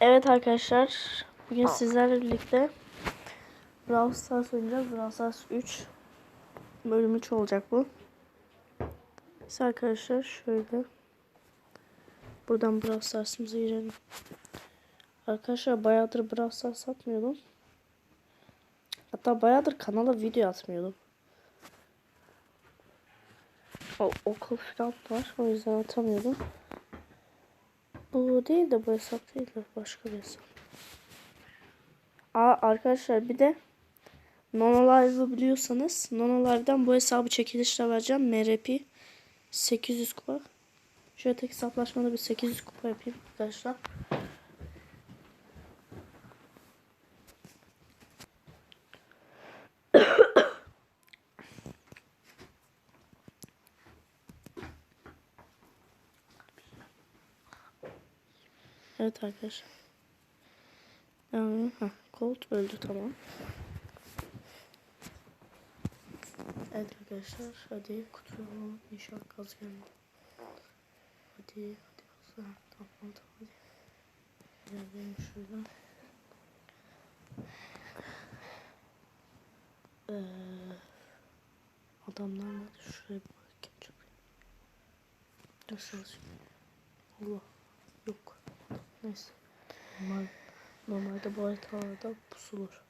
Evet arkadaşlar. Bugün sizlerle birlikte Brawl Stars oynayacağız. Brawl Stars 3 bölüm 3 olacak bu. Biz arkadaşlar şöyle buradan Brawl Stars'ımıza girelim. Arkadaşlar bayağıdır Brawl Stars satmıyordum. Hatta bayağıdır kanala video atmıyordum. O, okul falan var. O yüzden atamıyordum. Bu değil de bu hesap değil de başka bir hesap. Aa, arkadaşlar bir de Nono Live'ı biliyorsanız Nono Live'dan bu hesabı çekilişle vereceğim. MRP 800 kupa. Şöyle tek hesaplaşmada bir 800 kupa yapayım arkadaşlar. Evet arkadaşlar. Ha, Colt öldü tamam. Evet arkadaşlar hadi kutuyu inşallah gaz gelmedi. Hadi hadi kızlar tamam tamam hadi. İlerleyelim şuradan. Ee, adamlar nerede? Şuraya bir bakayım çok. Nasıl Allah yok. Neyse. Normal, normalde bu haritalarda pusulur.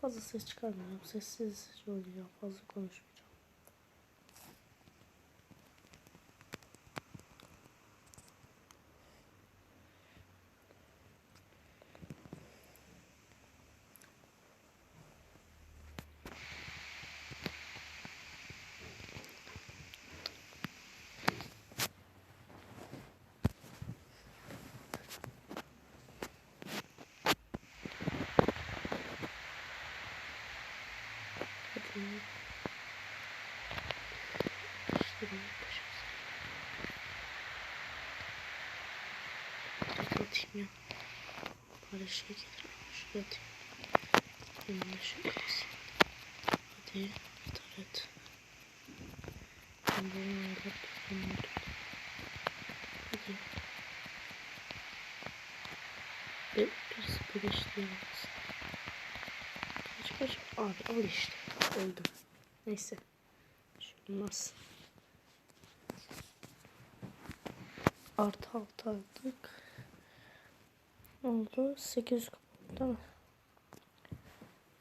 Fazla ses çıkarmıyorum. Sessiz oynayacağım. Fazla konuşmayacağım. Hadi. İşte bunu yapacağız. Hadi atayım ya. Bari şey getir. Şuraya atayım. Yanına şey yapsın. Hadi. Taret. Ben bunu alıp bunu Hadi. Bir, birisi birleştiremez. Kaç kaç. Abi al işte. Öldüm. Neyse. Şey olmaz. Artı altı aldık. Oldu? 800 kupa oldu değil?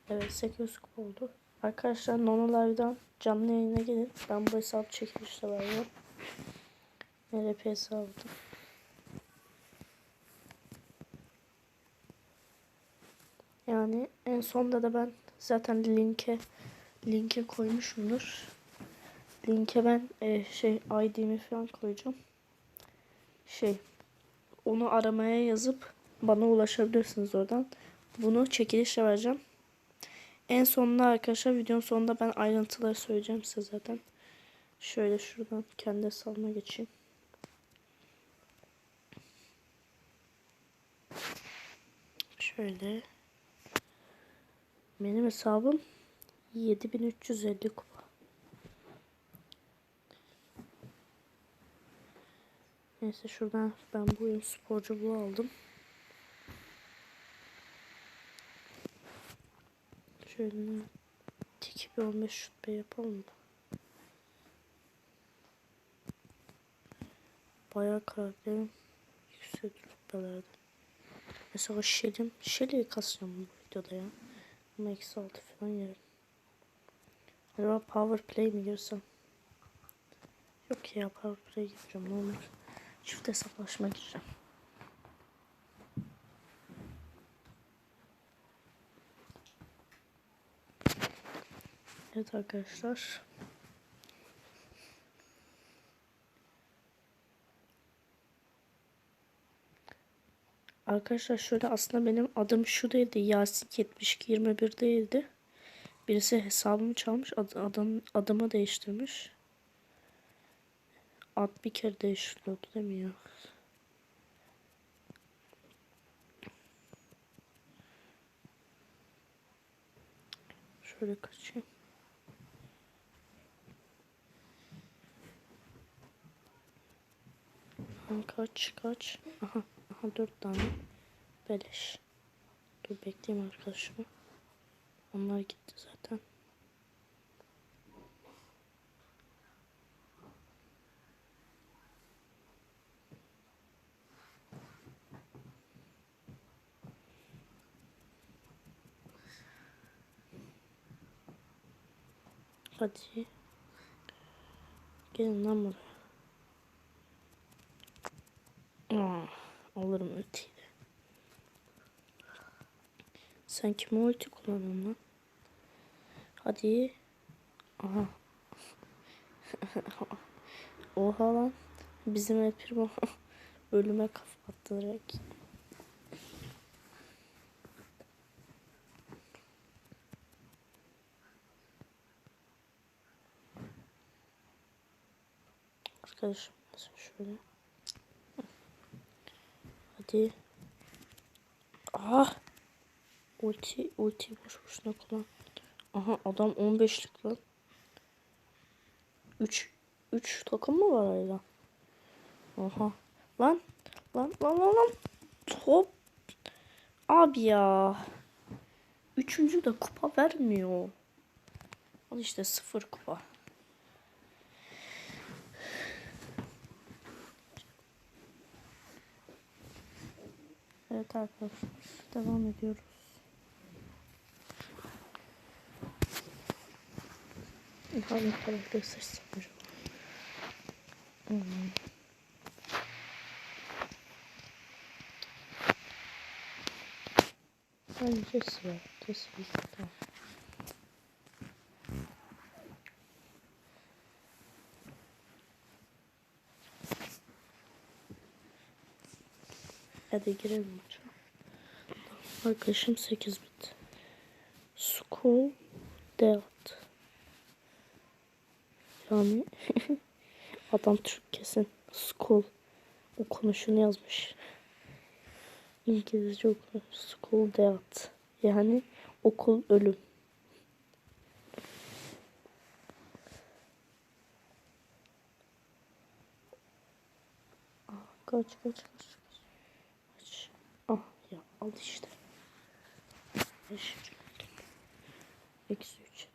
Evet 800 kupa oldu. Arkadaşlar Nono Live'dan canlı yayına gelin. Ben bu hesabı çekilişle veriyorum. NRP hesabı. Yani en sonda da ben zaten linke linke koymuşumdur. Linke ben e, şey ID'mi falan koyacağım. Şey onu aramaya yazıp bana ulaşabilirsiniz oradan. Bunu çekilişle vereceğim. En sonunda arkadaşlar videonun sonunda ben ayrıntıları söyleyeceğim size zaten. Şöyle şuradan kendi hesabıma geçeyim. Şöyle benim hesabım 7350 kupa. Neyse şuradan ben bu oyun sporculuğu aldım. Şöyle tiki bir 15 şut be yapalım mı? Bayağı karakterim yüksek rütbelerde. Mesela Shelly'im, Shelly'yi kasacağım bu videoda ya. Ama eksi altı falan yerim. Acaba power play mi girsem? Yok ya power play gireceğim ne olur. Çift hesaplaşma gireceğim. Evet arkadaşlar. Arkadaşlar şöyle aslında benim adım şu değildi. Yasin 72 21 değildi. Birisi hesabımı çalmış. Ad, adam, adımı değiştirmiş. Ad bir kere değiştiriyordu değil mi ya? Şöyle kaçayım. Kaç kaç. Aha, aha dört tane. Beleş. Dur bekleyeyim arkadaşımı. Onlar gitti zaten. Hadi. Gelin lan buraya. Alırım ultiyi. Sen kime ulti kullanıyorsun lan? Hadi. Aha. Oha lan. Bizim El Primo ölüme kafa attı direkt. Arkadaşım nasıl şöyle. Hadi. Ah. Ulti, ulti boş boşuna kullan. Aha adam 15'lik lan. 3 3 takım mı var hala? Aha. Lan. Lan lan lan lan. Top. Abi ya. Üçüncü de kupa vermiyor. Al işte sıfır kupa. Evet arkadaşlar devam ediyoruz. Hangi karakter seçsem acaba? Hmm. Ben Jesse var. Jesse bir tamam. Hadi girelim maça. Arkadaşım 8 bit. School Dealt. Yani adam Türk kesin. School. Okunuşunu yazmış. İngilizce okunuş. School Dealt. Yani okul ölüm. Kaç kaç. kaç. Al işte. Eksi üç.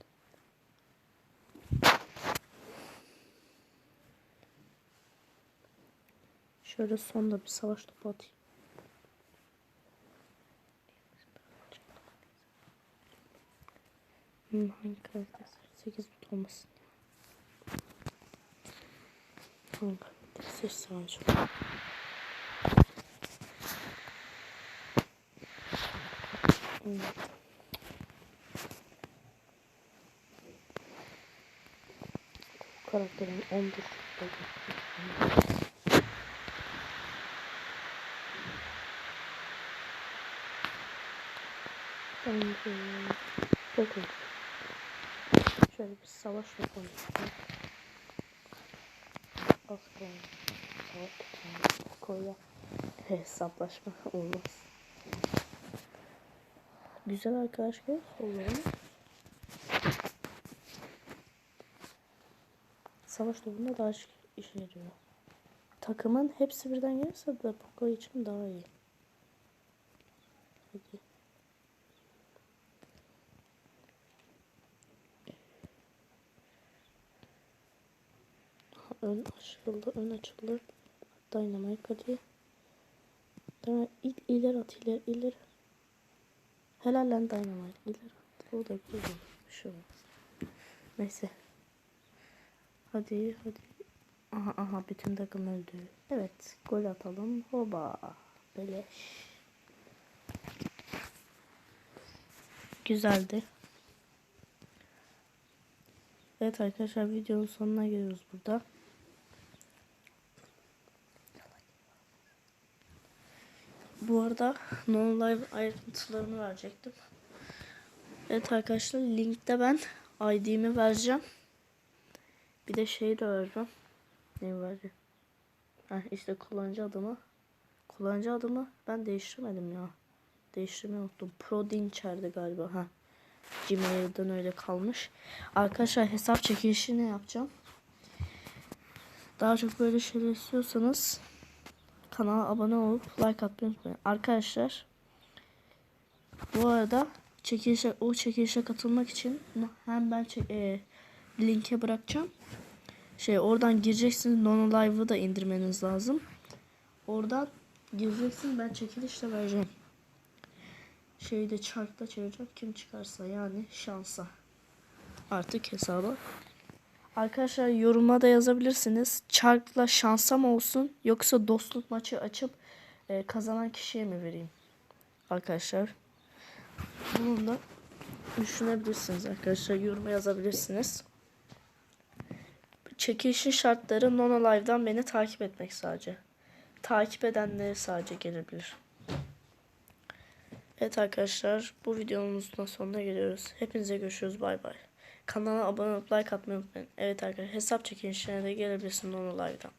Şöyle sonda bir savaş topu atayım. Hmm, hangi karakter? 8 bit olmasın. Hangi karakter seçsem acaba? Hmm. Karakterin 11 şutları. Bence çok iyi. Şöyle bir savaş yapalım. Az koyalım. Savaş. Koyalım. Hesaplaşma olmaz. Güzel arkadaşlar oluyor. Savaş topunda daha işe işe yarıyor. Takımın hepsi birden gelirse de Poco için daha iyi. Hadi. Ön açıldı, ön açıldı. Dynamite hadi. Dynamite il, ileri at, ileri, ileri. Helal lan Dynamite, ileri at. O da bir şey olmaz. Neyse. Hadi, hadi. Aha, aha, bütün takım öldü. Evet, gol atalım. Hoba. Beleş. Güzeldi. Evet arkadaşlar videonun sonuna geliyoruz burada. Bu arada non live ayrıntılarını verecektim. Evet arkadaşlar linkte ben ID'mi vereceğim. Bir de şey de vereceğim. Ne vereceğim? Heh, işte kullanıcı adımı. Kullanıcı adımı ben değiştirmedim ya. Değiştirmeyi unuttum. Prodin içeride galiba. Ha. Gmail'den öyle kalmış. Arkadaşlar hesap çekilişini yapacağım. Daha çok böyle şeyler istiyorsanız kanala abone olup like atmayı unutmayın. Arkadaşlar bu arada çekilişe, o çekilişe katılmak için hem ben e, linke bırakacağım. Şey oradan gireceksiniz. Nono Live'ı da indirmeniz lazım. Oradan gireceksin ben çekilişle vereceğim. Şeyi de çarkta çevireceğim. Kim çıkarsa yani şansa. Artık hesaba. Arkadaşlar yoruma da yazabilirsiniz. Çarkla şansa mı olsun yoksa dostluk maçı açıp e, kazanan kişiye mi vereyim? Arkadaşlar. Bunu da düşünebilirsiniz arkadaşlar. Yoruma yazabilirsiniz. Çekilişin şartları Nono Live'dan beni takip etmek sadece. Takip edenleri sadece gelebilir. Evet arkadaşlar bu videomuzun sonuna geliyoruz. Hepinize görüşürüz bay bay. Kanala abone olup like atmayı unutmayın. Evet arkadaşlar hesap çekilişlerine de gelebilirsiniz Nono Live'dan.